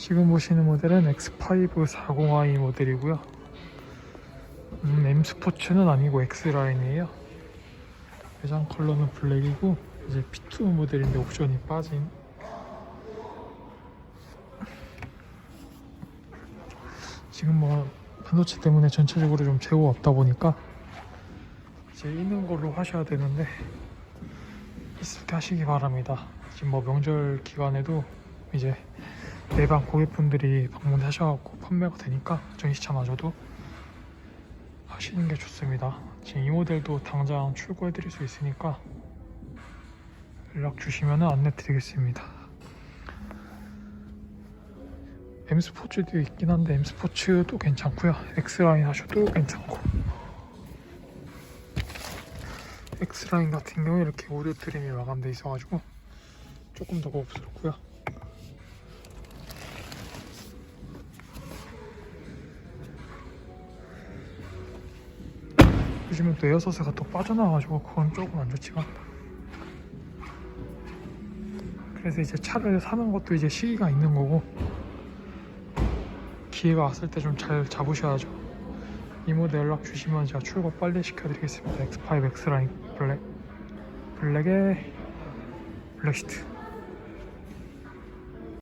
지금 보시는 모델은 X5 40i 모델이고요. 음, M 스포츠는 아니고 X 라인이에요. 외장 컬러는 블랙이고 이제 P2 모델인데 옵션이 빠진. 지금 뭐 반도체 때문에 전체적으로 좀 재고가 없다 보니까 이제 있는 걸로 하셔야 되는데 있을 때 하시기 바랍니다. 지금 뭐 명절 기간에도 이제 매방 고객분들이 방문하셔갖고 판매가 되니까 전시차마저도 하시는 게 좋습니다. 지금 이 모델도 당장 출고해 드릴 수 있으니까 연락 주시면 안내 드리겠습니다. M 스포츠도 있긴 한데 M 스포츠도 괜찮고요. X 라인 하셔도 괜찮고. X 라인 같은 경우 이렇게 우드 트림이 마감돼 있어가지고 조금 더 고급스럽고요. 요즘은 또 에어서스가 또 빠져나와가지고 그건 조금 안 좋지만 그래서 이제 차를 사는 것도 이제 시기가 있는 거고 기회가 왔을 때 좀 잘 잡으셔야죠. 이 모델 연락 주시면 제가 출고 빨리 시켜드리겠습니다. X5 X라인 블랙 블랙에 블랙시트